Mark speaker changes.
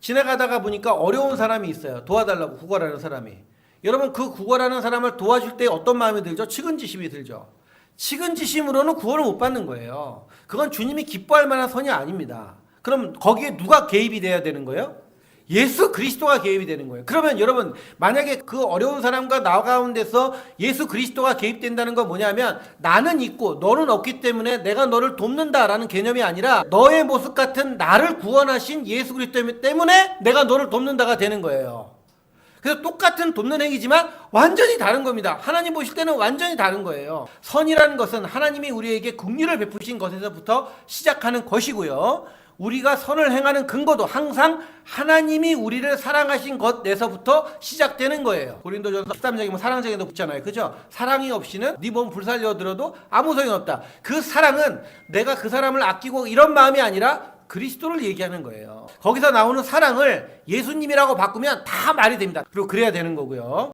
Speaker 1: 지나가다가 보니까 어려운 사람이 있어요. 도와달라고 구걸하는 사람이. 여러분 그 구걸하는 사람을 도와줄 때 어떤 마음이 들죠? 측은지심이 들죠. 측은지심으로는 구원을 못 받는 거예요. 그건 주님이 기뻐할 만한 선이 아닙니다. 그럼 거기에 누가 개입이 돼야 되는 거예요? 예수 그리스도가 개입이 되는 거예요. 그러면 여러분 만약에 그 어려운 사람과 나 가운데서 예수 그리스도가 개입된다는 건 뭐냐면 나는 있고 너는 없기 때문에 내가 너를 돕는다라는 개념이 아니라 너의 모습 같은 나를 구원하신 예수 그리스도 때문에 내가 너를 돕는다가 되는 거예요. 그래서 똑같은 돕는 행위지만 완전히 다른 겁니다. 하나님 보실 때는 완전히 다른 거예요. 선이라는 것은 하나님이 우리에게 긍휼을 베푸신 것에서부터 시작하는 것이고요. 우리가 선을 행하는 근거도 항상 하나님이 우리를 사랑하신 것에서부터 시작되는 거예요. 고린도전서 13장에 뭐 사랑장에도 붙잖아요. 그죠? 사랑이 없이는 네 몸 불살려 들어도 아무 소용 없다. 그 사랑은 내가 그 사람을 아끼고 이런 마음이 아니라 그리스도를 얘기하는 거예요. 거기서 나오는 사랑을 예수님이라고 바꾸면 다 말이 됩니다. 그리고 그래야 되는 거고요.